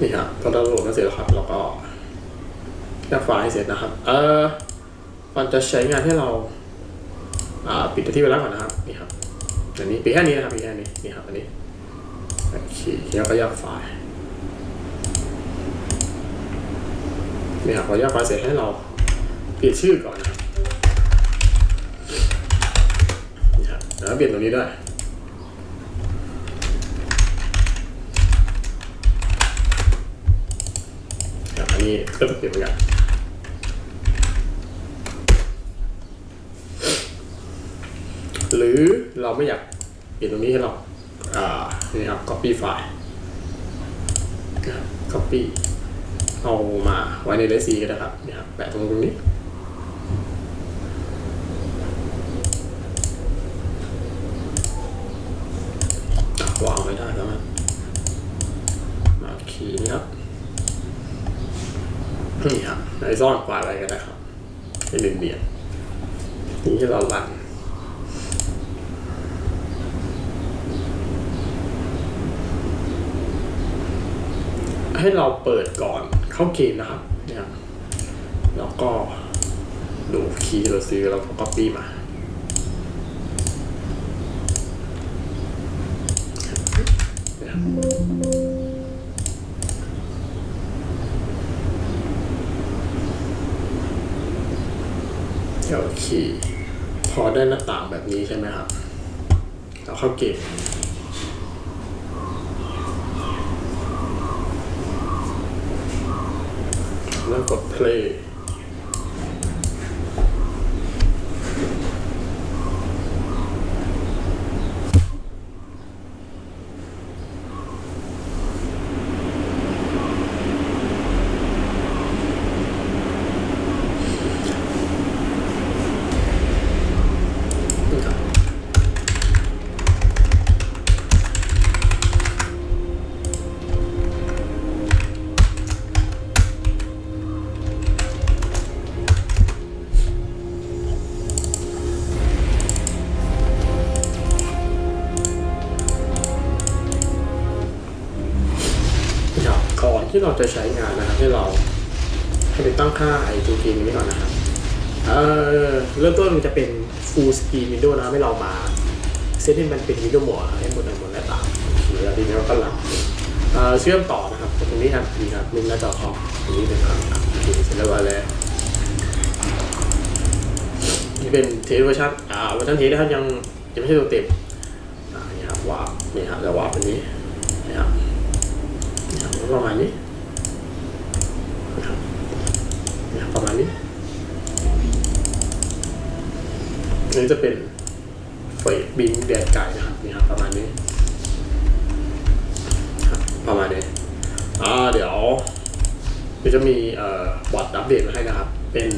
นี่ครับก็ดาวน์โหลดมาเสร็จแล้วครับแล้วก็แยกไฟล์ให้เสร็จนะครับ เออมันจะใช้งานให้เราอ่าปิดที่เวลาก่อนนะครับนี่ครับอันนี้ปิดแค่นี้นะครับปิดแค่นี้นี่ครับอันนี้โอเคแล้วก็แยกไฟล์นี่ครับพอแยกไฟล์เสร็จให้เราเปลี่ยนชื่อก่อนนะครับนี่ครับแล้วเปลี่ยนตรงนี้ด้วย ครับอั นนี้ก็ต้องเปลี่ยนเหมือนกันหรือเราไม่อยากเปลี่ยนตรงนี้ให้เราอ่านี่ครับ copy file นะครับ copy เอามาไว้ในเรซีก็ได้ครับเนี่ครับแปะตรงตรงนี้ อะวางไว้ได้แล้วนะมาคีย์นี่ครับ นี่ครับใน ซ่อนไฟล์อะไรก็ได้ครับเป็นเดียนเดียนนี่ที่เราลันให้เราเปิดก่อนเข้าเกมนะครับเนี่ยแล้วก็ดูคีย์เราซื้อแล้วก็ copy มาเนี่ยครับโอ เค พอได้หน้าต่างแบบนี้ใช่ไหมครับเราเข้าเกมแล้วกด play ที่เราจะใช้งานนะครับ ให้เราให้ไปตั้งค่าไอ้ตัวเกมนี้ก่อนนะครับเออเริ่มต้นมันจะเป็น full screen window นะให้เรามาเซตให้มันเป็น window mode ให้หมดหมดหน้าต่างหรือทีนี้เราก็หลังเชื่อมต่อนะครับตรงนี้ครับนี่ครับมุมหน้าจอคอมตรงนี้เป็นครับโอเคเสร็จแล้วแล้วนี่เป็นเทสเวอร์ชันอ่าเวอร์ชันเทสนะครับยังยังไม่ใช่ตัวเต็มอ่านี่ครับวาร์ปนี่ครับจะวาร์ปอันนี้นี่ครับนี่ครับ ประมาณนี้นะครับประมาณนี้นนี้จะเป็นเฟดบิงแดดไก่นะครับนี่ครับประมาณนี้ครับประมาณนี้อ่าเดี๋ยวเดี๋ยวจะมีเอ่อบอทอัปเดตมาให้นะครับ เป็น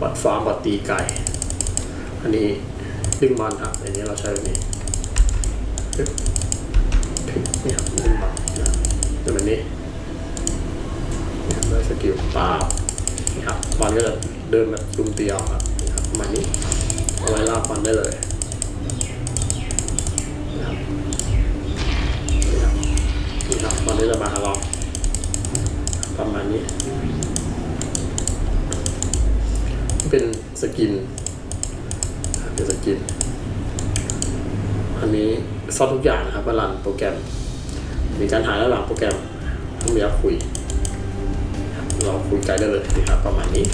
บอทฟาร์มบอทตีไก่ อันนี้ดึงมันครับอันนี้เราใช้แบบนี้ นี้นี่ครับด้วยสกิลปาบนี่ครับมันก็จะเดินแบบดุมเตียวครับนี่ครับประมาณนี้เอาไว้ลากฟันได้เลยนะครับนี่ครับนี่ครับอนนี้จะมาหาเราประมาณนี้ เป็นสกินเป็นสกิน อันนี้ซ่อนทุกอย่างนะครับมารันโปรแกรม มีการหายแล้วหลังโปรแกรม ต้องมีคุย เราคุยไกลได้เลยนะครับประมาณนี้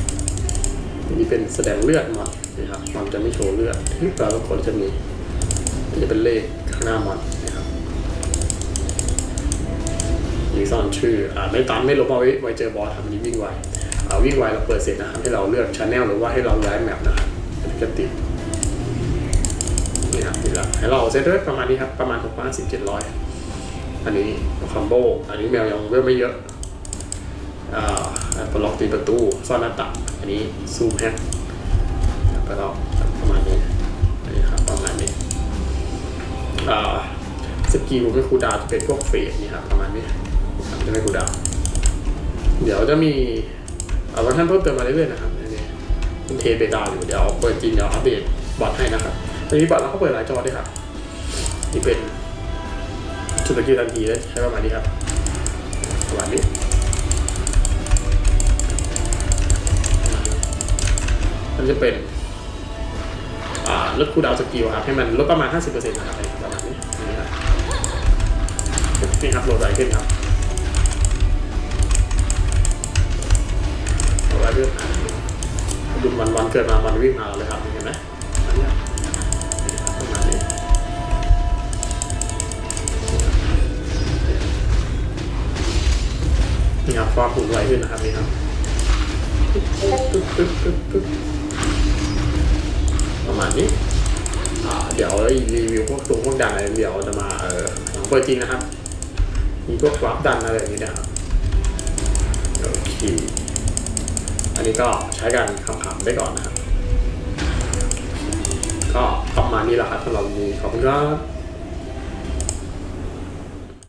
นนี้เป็นแสดงเลือดมอนนะครับมันจะไม่โชว์เลือดที่ปลาทุกคนจะมีจะเป็นเลขข้างหน้ามอนนะครับมีซ่อนชื่ออ่าไม่ตันไม่ลบเอาไว้ไว้เจอบอสทำนี้วิ่งไวอ่าวิ่งไวเราเปิดเสร็จนะครับให้เราเลือกชแนลหรือว่าให้เราย้ายแมปนะครับจะติดนี่ครับติดแล้วให้เราเซตไว้ประมาณนี้ครับประมาณหกพันสิบเจ็ดร้ อันนี้คอมโบ อันนี้แมวยังเวลไม่เยอะอ่าปล็อกตีประตู ซ่อนหน้าต่างอันนี้ซูมแฮกแล้วก็ประมาณนี้ อันนี้ครับประมาณนี้อ่าสกิลไม่คูดาวจะเป็นพวกเฟสนี่ครับประมาณนี้จะไม่คูดาว เดี๋ยวจะมีเอาวันท่านเพิ่มเติมมาเรื่อยๆนะครับอันนี้เป็นเทเบต้าอยู่เดี๋ยวเปิดจริงเดี๋ยวอัปเดตบอทให้นะครับตอนนี้บอทเราก็เปิดหลายจอด้วยครับนี่เป็น ชุดสกิลทันทีเลยใช้ประมาณนี้ครับประมาณนี้มันจะเป็นลดคูดาวสกิลครับให้มันลดประมาณ 50%นะครับประมาณนี้นี่ครับนี่ครับโหลดไวขึ้นครับโหลดไวขึ้นอ่าดูวันวันเกิดมาวันวิ่งมาเลยครับเห็นไหม ครับฟอร์คูณไวขึ้นนะครับนี่ครับประมาณนี้เดี๋ยวรีวิวพวกตรงพวกดันอะไรเดี๋ยวจะมาเออลังเปิดจริงนะครับ มีพวกกราดันอะไรอย่างนี้นะครับโอเคอันนี้ก็ใช้กันคำๆได้ก่อนนะครับ ก็ประมาณนี้แหละครับสำหรับวันนี้ขอบคุณครับ